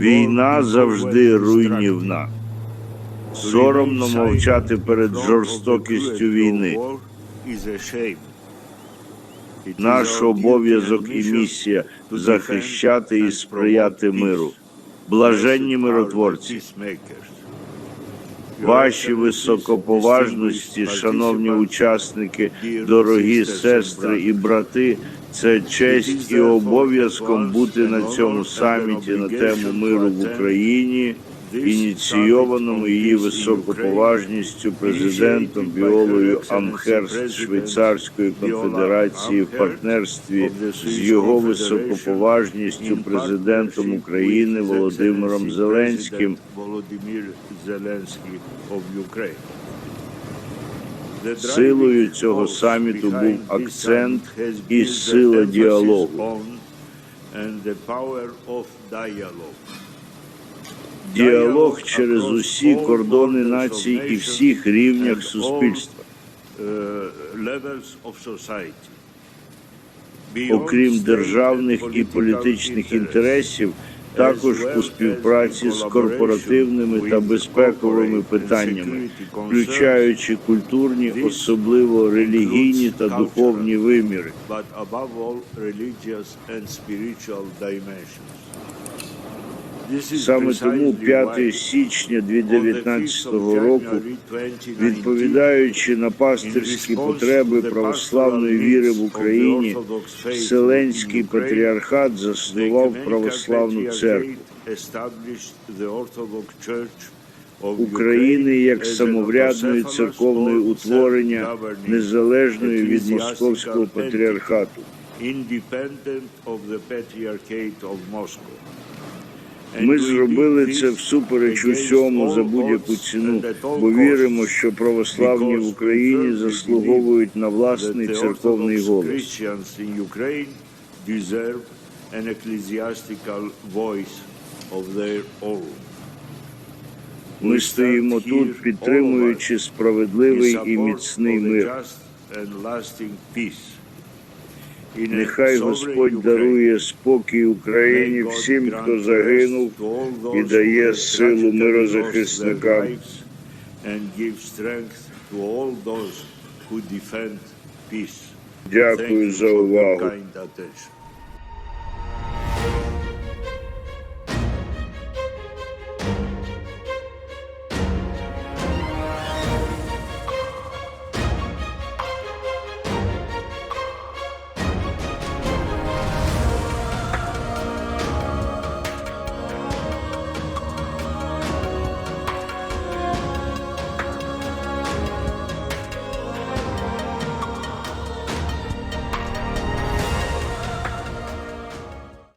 Війна завжди руйнівна. Соромно мовчати перед жорстокістю війни. Наш обов'язок і місія захищати і сприяти миру. Блаженні миротворці, ваші високоповажності, шановні учасники, дорогі сестри і брати. Це честь і обов'язком бути на цьому саміті на тему миру в Україні, ініційованому її високоповажністю президентом Віолою Амхерст Швейцарської конфедерації в партнерстві з його високоповажністю президентом України Володимиром Зеленським. Володимир Зеленський Силою цього саміту був акцент і сила діалогу. Діалог через усі кордони націй і всіх рівнях суспільства. Окрім державних і політичних інтересів, також у співпраці з корпоративними та безпековими питаннями, включаючи культурні, особливо релігійні та духовні виміри. but above all religious and spiritual dimensions. Саме тому 5 січня on the 2019 року, відповідаючи на пастирські потреби православної віри в Україні, Вселенський патріархат заснував православну церкву України як самоврядної церковної утворення, незалежної від московського патріархату. Ми зробили це всупереч усьому за будь-яку ціну, бо віримо, що православні в Україні заслуговують на власний церковний голос. Ми стоїмо тут, підтримуючи справедливий і міцний мир. Нехай Господь дарує спокій Україні всім, хто загинув, і дає силу мирозахисникам. Дякую за увагу.